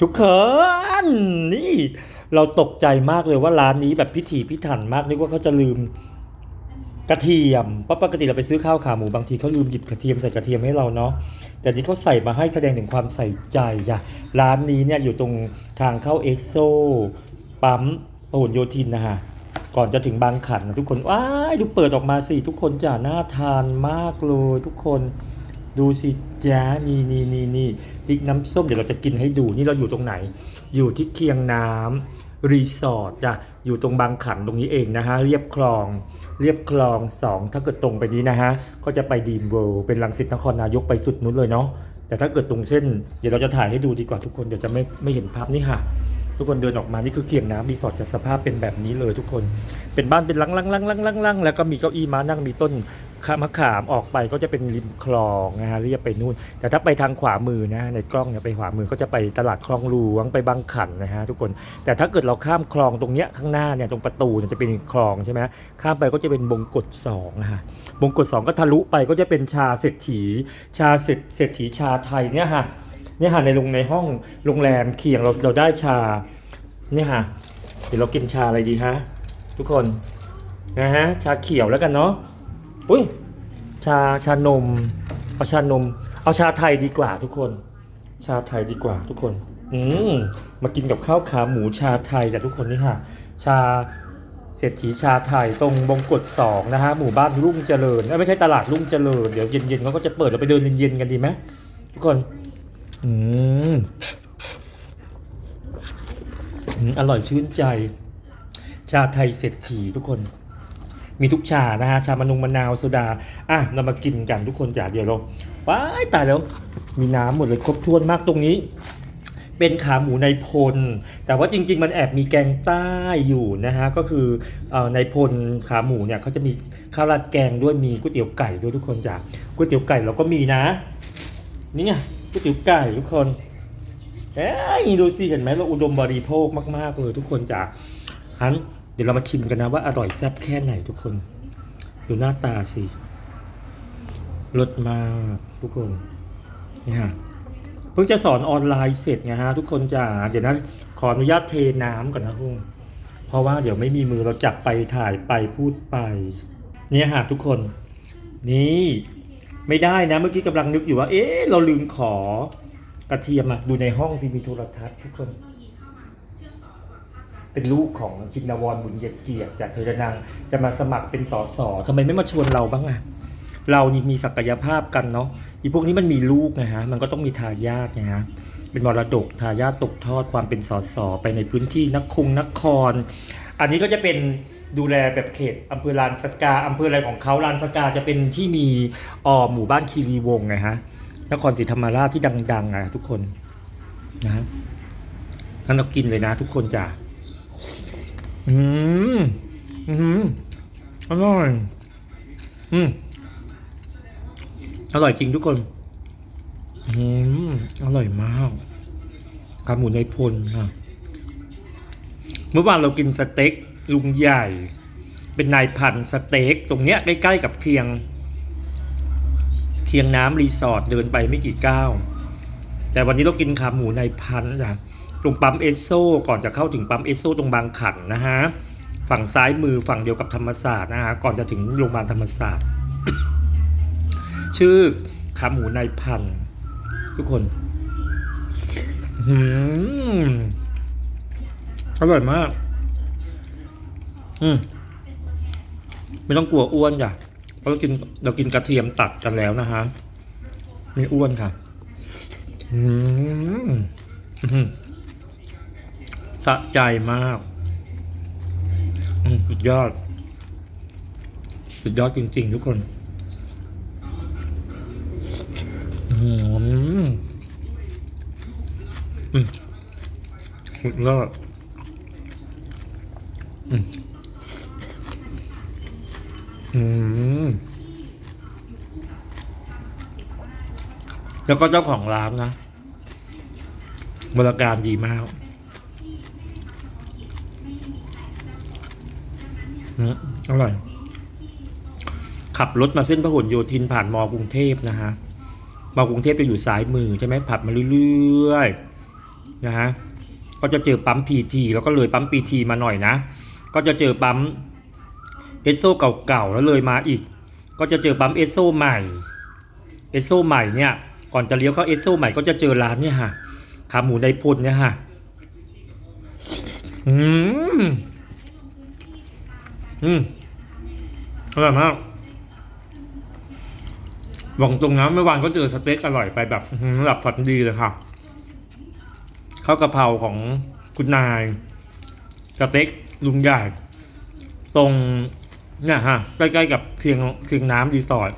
ทุกคนนี่เราตกใจมากเลยว่าร้านนี้แบบพิถีพิถันมากนึกว่าเขาจะลืมกระเทียมเพราะปกติเราไปซื้อข้าวขาหมูบางทีเขาลืมหยิบกระเทียมใส่กระเทียมให้เราเนาะแต่นี่เขาใส่มาให้แสดงถึงความใส่ใจจ้ะร้านนี้เนี่ยอยู่ตรงทางเข้าเอสโซปั๊มพหลโยธินนะฮะก่อนจะถึงบางขันนะทุกคนว้ายดูเปิดออกมาสิทุกคนจ้ะน่าทานมากเลยทุกคน ดูสิจ้านี่นี่นี่นี่พริกน้ำส้มเดี๋ยวเราจะกินให้ดูนี่เราอยู่ตรงไหน อยู่ที่เคียงน้ำรีสอร์ทจ้ะอยู่ตรงบางขันตรงนี้เองนะฮะเรียบคลอง เรียบคลองสองถ้าเกิดตรงไปนี้นะฮะก็จะไปดีมเวิลด์เป็นลังสิตนครนายกไปสุดนู้นเลยเนาะแต่ถ้าเกิดตรงเส้น เดี๋ยวเราจะถ่ายให้ดูดีกว่าทุกคนเดี๋ยวจะไม่ไม่เห็นภาพนี่ค่ะ ทุกคนเดินออกมานี่คือเคียงน้ำรีสอร์ทจะสภาพเป็นแบบนี้เลยทุกคน เป็นบ้านเป็นลังลังลังลังลังลังแล้วก็มีเก้าอี้ม้านั่งมีต้นมะขามออกไปก็จะเป็นริมคลองนะฮะเรียบไปนู่น แต่ถ้าไปทางขวามือนะในกล้องเนี่ยไปขวามือก็จะไปตลาดคลองหลวงไปบางขันนะฮะทุกคน แต่ถ้าเกิดเราข้ามคลองตรงเนี้ยข้างหน้าเนี่ยตรงประตูเนี่ยจะเป็นคลองใช่ไหมข้ามไปก็จะเป็นบงกฎสองนะฮะบงกฎสองก็ทะลุไปก็จะเป็นชาเศรษฐี ชาเศรษฐีชาไทยเนี่ยฮะ เนี่ยฮะในโรงในห้องโรงแรมเคียงเราเราได้ชาเนี่ยฮะเดี๋ยวเรากินชาอะไรดีฮะทุกคนนะฮะชาเขียวแล้วกันเนาะอุ้ยชาชานมเอาชานม เอาชาไทยดีกว่าทุกคน ชาไทยดีกว่าทุกคน อืมมากินกับข้าวขาหมูชาไทยจ้ะทุกคนนี่ฮะชาเศรษฐีชาไทยตรงบงกฎสองนะฮะหมู่บ้านรุ่งเจริญไม่ใช่ตลาดรุ่งเจริญเดี๋ยวเย็นๆเขาก็จะเปิดเราไปเดินเย็นๆกันดีไหมทุกคน อืมอร่อยชื่นใจ ชาไทยเศรษฐีทุกคน มีทุกชานะฮะ ชามะนุงมะนาวโซดา อะ เรามากินกันทุกคนจ้าเดี๋ยวเราว้ายตายแล้ว มีน้ำหมดเลยครบถ้วนมากตรงนี้ เป็นขาหมูในพล แต่ว่าจริง ๆ มันแอบมีแกงใต้อยู่นะฮะ ก็คือเอ่อในพลขาหมูเนี่ยเขาจะมีข้าวราดแกงด้วย มีก๋วยเตี๋ยวไก่ด้วยทุกคนจ้าก๋วยเตี๋ยวไก่เราก็มีนะ นี่ไง ก๋วยเตี๋ยวไก่ทุกคนเอ้ยดูสิเห็นไหมเราอุดมบริโภคมากๆเลยทุกคนจ้ะฮันเดี๋ยวเรามาชิมกันนะว่าอร่อยแซ่บแค่ไหนทุกคน ดูหน้าตาสิรสมากทุกคนนี่ฮะเพิ่งจะสอนออนไลน์เสร็จไงฮะทุกคนจ้ะเดี๋ยวนะขออนุญาตเทน้ำก่อนนะพุ่งเพราะว่าเดี๋ยวไม่มีมือเราจับไปถ่ายไปพูดไป เนี่ยฮะทุกคน นี่ ไม่ได้นะ เมื่อกี้กำลังนึกอยู่ว่า เอ๊ะ เราลืมขอกระเทียมอะดูในห้องซีมีโทรทัศน์ทุกคน เป็นลูกของชินวรบุญเกียเกียรติจากเธอนางจะมาสมัครเป็นสสทำไมไม่มาชวนเราบ้างอะเรานี่มีศักยภาพกันเนาะอีพวกนี้มันมีลูกไงฮะ มันก็ต้องมีทายาทไงฮะ เป็นมรดกทายาทตกทอดความเป็นสสไปในพื้นที่นักครนคร อันนี้ก็จะเป็น ดูแลแบบเขตอำเภอลานสกาอำเภออะไรของเขาลานสกาจะเป็นที่มีอ่อหมู่บ้านคีรีวงศ์ไงฮะนครศรีธรรมราชที่ดังๆอะทุกคนนะฮะงั้นเรากินเลยนะ ทุกคนจ้ะอืมอืมอร่อยอืมอร่อยจริงทุกคน อืมอร่อยมากขาหมูในพลค่ะเมื่อวานเรากินสเต็ก ลุงใหญ่ เป็นนายพันสเต็กตรงเนี้ยใกล้ๆกับเคียงเคียงน้ำรีสอร์ทเดินไปไม่กี่ก้าวแต่วันนี้เรากินขาหมูในพันนะตรงปั๊มเอสโซก่อนจะเข้าถึงปั๊มเอสโซตรงบางขันนะฮะฝั่งซ้ายมือฝั่งเดียวกับธรรมศาสตร์นะฮะก่อนจะถึงโรงพยาบาลธรรมศาสตร์ ชื่อขาหมูในพันทุกคนอร่อยมาก อืมไม่ต้องกลัวอ้วนจ้ะเพราะเรากินเรากินกระเทียมตัดกันแล้วนะฮะไม่อ้วนค่ะ อืมสะใจมากสุดยอด สุดยอดจริง ๆ ทุกคน อืมอืมสุดยอด อืม อืมแล้วก็เจ้าของร้านนะบริการดีมากอร่อย ขับรถมาเส้นพหลโยธินผ่านมอกรุงเทพนะฮะ มอกรุงเทพจะอยู่ซ้ายมือใช่ไหมผัดมาเรื่อยๆนะฮะ ก็จะเจอปั๊มพีทีแล้วก็เลยปั๊มพีทีมาหน่อยนะ ก็จะเจอปั๊ม เอสโซเก่าๆแล้วเลยมาอีก ก็จะเจอปั๊มเอสโซใหม่เอสโซใหม่เนี่ยก่อนจะเลี้ยวเข้าเอสโซใหม่ก็จะเจอร้านเนี่ยฮะขาหมูในพลเนี่ยฮะอืมอืมอร่อยมากบอกตรงนะเมื่อวานก็เจอสเต็กอร่อยไปแบบหลับฝันดีเลยค่ะข้าวกะเพราของคุณนาย สเต็กลุงใหญ่ตรง เนี่ยฮะใกล้ๆกับเคียงเคียงน้ำรีสอร์ท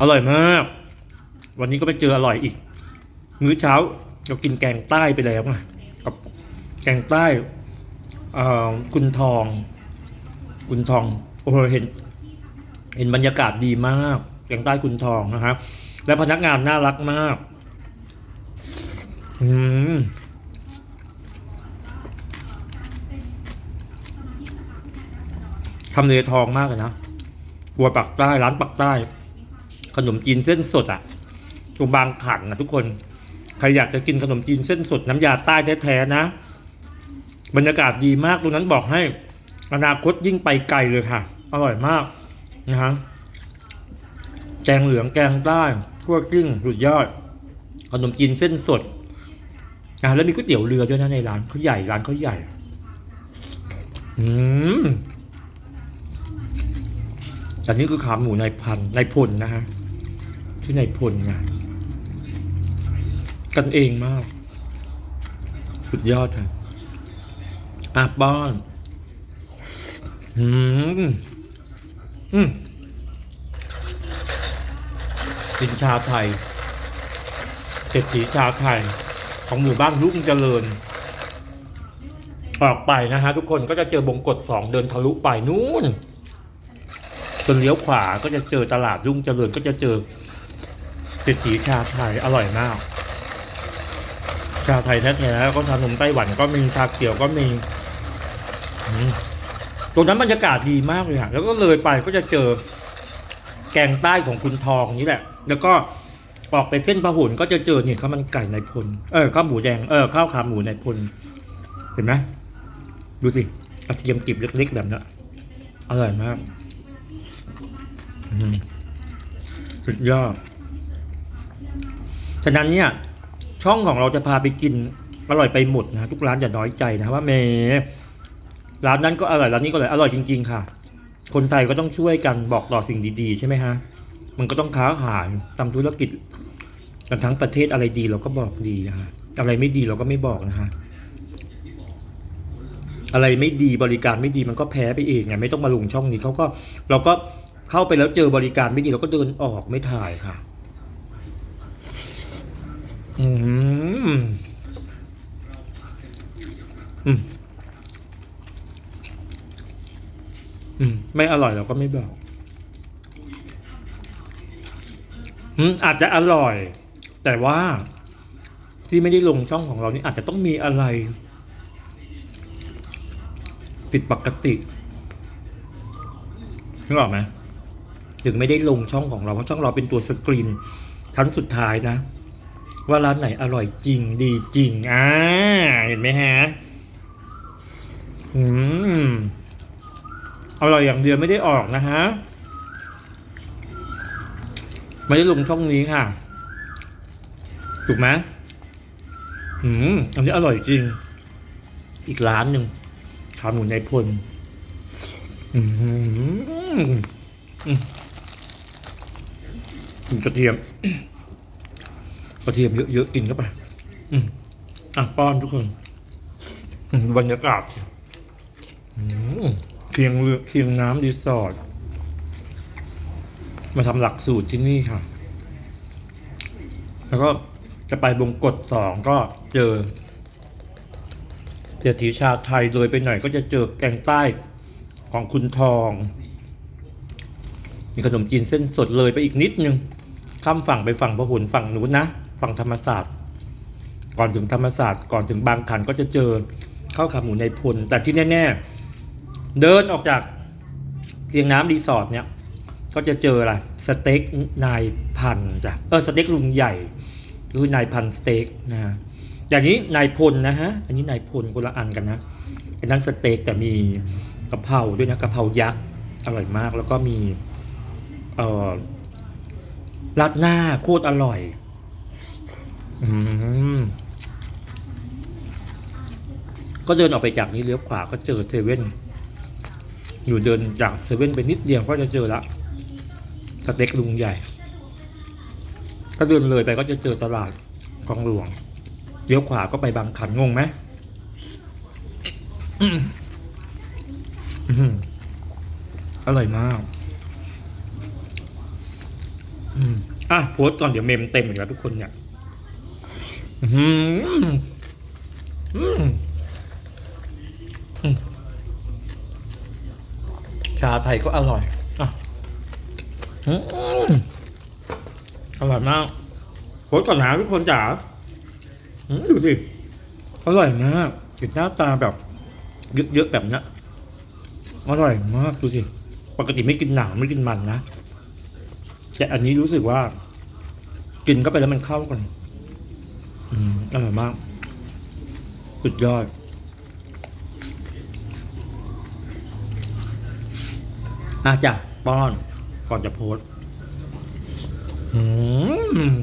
อร่อยมาก วันนี้ก็ไปเจออร่อยอีก มื้อเช้าเรากินแกงใต้ไปแล้วไงกับแกงใต้คุณทอง คุณทองโอ้โหเห็น เห็นบรรยากาศดีมากแกงใต้คุณทองนะครับและพนักงานน่ารักมาก อืม ทำเลทองมากเลยนะครัวปักใต้ร้านปักใต้ ขนมจีนเส้นสดอะ่ะตรงบางขันนะทุกคน ใครอยากจะกินขนมจีนเส้นสดน้ำยาใต้แท้ๆนะ บรรยากาศดีมากตรงนั้นบอกให้ อนาคตยิ่งไปไกลเลยค่ะ อร่อยมากนะฮะแกงเหลืองแกงใต้คั่วกิ้งสุดยอด ขนมจีนเส้นสดนะแล้วมีก๋วยเตี๋ยวเรือด้วยนะในร้านเขาใหญ่ร้านเขาใหญ่ อืม แต่นี่คือขาหมูในพันในพลนะฮะชื่อในพลนะกันเองมาก สุดยอดค่ะอาป้อนอืมอืมกินชาไทยเศรษฐีชาไทย ของหมู่บ้านรุ่งเจริญ ออกไปนะฮะทุกคนก็จะเจอบงกฎสองเดินทะลุไปนู่น จนเลี้ยวขวาก็จะเจอตลาดรุ่งเจริญก็จะเจอเศรษฐีชาไทยอร่อยมาก ชาไทยแท้ๆแล้วก็ชานมไต้หวันก็มีชาเขียวก็มีตรงนั้นบรรยากาศดีมากเลยค่ะแล้วก็เลยไปก็จะเจอแกงใต้ของคุณทองนี่แหละ แล้วก็ออกไปเส้นพหลก็จะเจอเนี่ยข้าวมันไก่ในพล เออข้าวหมูแดงเออข้าวขาหมูในพล เห็นไหมดูสิกระเทียมกลีบเล็กๆแบบนั้อร่อยมาก สุดยอด ฉะนั้นเนี่ย ช่องของเราจะพาไปกิน อร่อยไปหมดนะทุกร้านอย่าน้อยใจนะว่าเมร้านนั้นก็อร่อยร้านนี้ก็อร่อยอร่อยจริง ๆ ค่ะ คนไทยก็ต้องช่วยกันบอกต่อสิ่งดีๆ ใช่ไหมฮะ มันก็ต้องค้าขายทำธุรกิจกันทั้งประเทศอะไรดีเราก็บอกดีนะฮะอะไรไม่ดีเราก็ไม่บอกนะฮะอะไรไม่ดีบริการไม่ดีมันก็แพ้ไปเองไงไม่ต้องมาลงช่องนี้เขาก็เราก็ เข้าไปแล้วเจอบริการไม่ดีเราก็เดินออกไม่ถ่ายค่ะ อืมอืมอืมไม่อร่อยเราก็ไม่บอกอืมอาจจะอร่อย แต่ว่าที่ไม่ได้ลงช่องของเรานี่อาจจะต้องมีอะไรผิดปกตินึกออกไหม ถึงไม่ได้ลงช่องของเราเพราะช่องเราเป็นตัวสกรีนชั้นสุดท้ายนะ ว่าร้านไหนอร่อยจริงดีจริงอ่าเห็นไหมฮะอืมอร่อยอย่างเดียวไม่ได้ออกนะฮะไม่ได้ลงช่องนี้ค่ะ ถูกไหมอืมอันนี้อร่อยจริง อีกร้านหนึ่งขาหมูในพลอืมอืม กินกระเทียม กระเทียมเยอะๆกินเข้าไป อืมอะป้อนทุกคนอืมบรรยากาศอืมเคียงเรือเคียงน้ำรีสอร์ทมาทำหลักสูตรที่นี่ค่ะ แล้วก็จะไปบงกฎสองก็เจอเศรษฐีชาไทยเลยไปหน่อยก็จะเจอแกงใต้ของคุณทอง มีขนมจีนเส้นสดเลยไปอีกนิดนึง ข้ามฝั่งไปฝั่งพหลฝั่งนู้นนะ ฝั่งธรรมศาสตร์ ก่อนถึงธรรมศาสตร์ ก่อนถึงบางขันก็จะเจอข้าวขาหมูในพล แต่ที่แน่ ๆ เดินออกจากเพียงน้ำรีสอร์ทเนี่ย ก็จะเจออะไรสเต็กนายพันจ้ะเออสเต็กลุงใหญ่คือนายพันสเต็กนะฮะอย่างนี้นายพลนะฮะ อันนี้นายพลคนละอันกันนะอันนั้นสเต็กแต่มีกะเพราด้วยนะกะเพรายักษ์อร่อยมากแล้วก็มีเอ่อ ราดหน้าโคตรอร่อย อืม ก็เดินออกไปจากนี้เลี้ยวขวาก็เจอเซเว่น อยู่เดินจากเซเว่นไปนิดเดียวก็จะเจอละสเต็กลุงใหญ่ ก็เดินเลยไปก็จะเจอตลาดคลองหลวง เลี้ยวขวาก็ไปบางขันงงไหมอร่อยมาก อืมอะโพสก่อนเดี๋ยวเมมเต็มอีกแล้วทุกคนเนี่ยอืมอืมชาไทยก็อร่อยอะอร่อยมากโพสก่อนนะทุกคนจ๋าดูสิอร่อยมากติดหน้าตาแบบเยอะๆแบบนี้อร่อยมากดูสิ ปกติไม่กินหนังไม่กินมันนะ แต่อันนี้รู้สึกว่า กินเข้าไปแล้วมันเข้ากันอืมอร่อยมาก สุดยอด อาจ้ะป้อน ก่อนจะโพสอืม